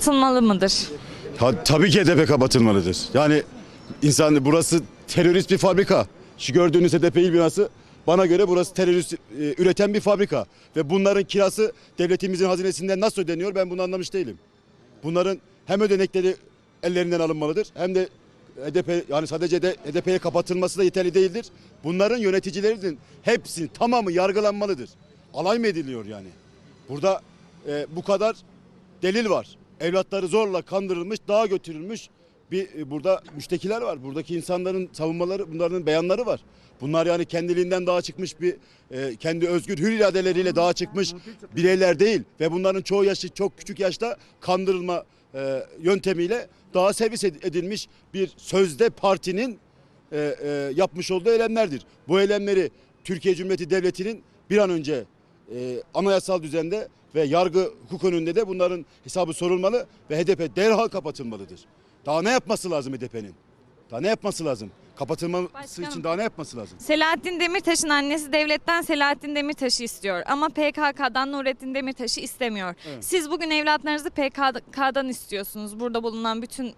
Atılmalı mıdır? Ha, tabii ki HDP kapatılmalıdır. Yani insan burası terörist bir fabrika. Şu gördüğünüz HDP il binası bana göre burası terörist e, üreten bir fabrika. Ve bunların kirası devletimizin hazinesinden nasıl ödeniyor ben bunu anlamış değilim. Bunların hem ödenekleri ellerinden alınmalıdır hem de HDP yani sadece de HDP'ye kapatılması da yeterli değildir. Bunların yöneticilerinin hepsi tamamı yargılanmalıdır. Alay mı ediliyor yani? Burada e, bu kadar delil var. Evlatları zorla kandırılmış, dağa götürülmüş bir e, burada müştekiler var. Buradaki insanların savunmaları, bunların beyanları var. Bunlar yani kendiliğinden dağa çıkmış bir e, kendi özgür hür iradeleriyle dağa çıkmış bireyler değil ve bunların çoğu yaşı çok küçük yaşta kandırılma e, yöntemiyle dağa servis ed- edilmiş bir sözde partinin yapmış olduğu eylemlerdir. Bu eylemleri Türkiye Cumhuriyeti Devleti'nin bir an önce e, anayasal düzende ve yargı hukuk önünde de bunların hesabı sorulmalı ve HDP derhal kapatılmalıdır. Daha ne yapması lazım HDP'nin? Daha ne yapması lazım? Kapatılması Başkanım. için daha ne yapması lazım? Selahattin Demirtaş'ın annesi devletten Selahattin Demirtaş'ı istiyor ama PKK'dan Nurettin Demirtaş'ı istemiyor. Siz bugün evlatlarınızı PKK'dan istiyorsunuz. Burada bulunan bütün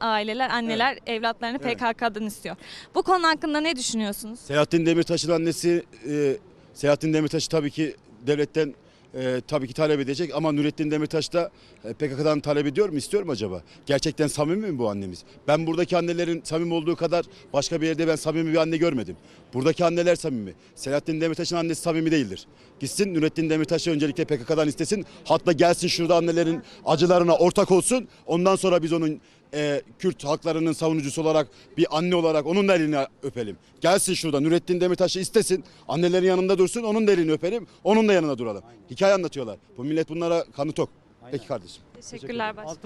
aileler, anneler evlatlarını Evet. PKK'dan istiyor. Bu konu hakkında ne düşünüyorsunuz? Selahattin Demirtaş'ın annesi e, Selahattin Demirtaş'ı tabii ki devletten e, tabii ki talep edecek ama Nurettin Demirtaş da e, PKK'dan talep ediyor mu istiyor mu acaba? Gerçekten samimi mi bu annemiz? Ben buradaki annelerin samimi olduğu kadar başka bir yerde ben samimi bir anne görmedim. Buradaki anneler samimi. Selahattin Demirtaş'ın annesi samimi değildir. Gitsin Nurettin Demirtaş'ı öncelikle PKK'dan istesin. Hatta gelsin şurada annelerin acılarına ortak olsun. Ondan sonra biz onun e, Kürt haklarının savunucusu olarak bir anne olarak onun da elini öpelim. Gelsin şurada Nurettin Demirtaş'ı istesin. Annelerin yanında dursun onun da elini öpelim. Onun da yanına duralım. Hikaye anlatıyorlar. Bu millet bunlara kanı tok. Peki kardeşim. Teşekkürler başkanım.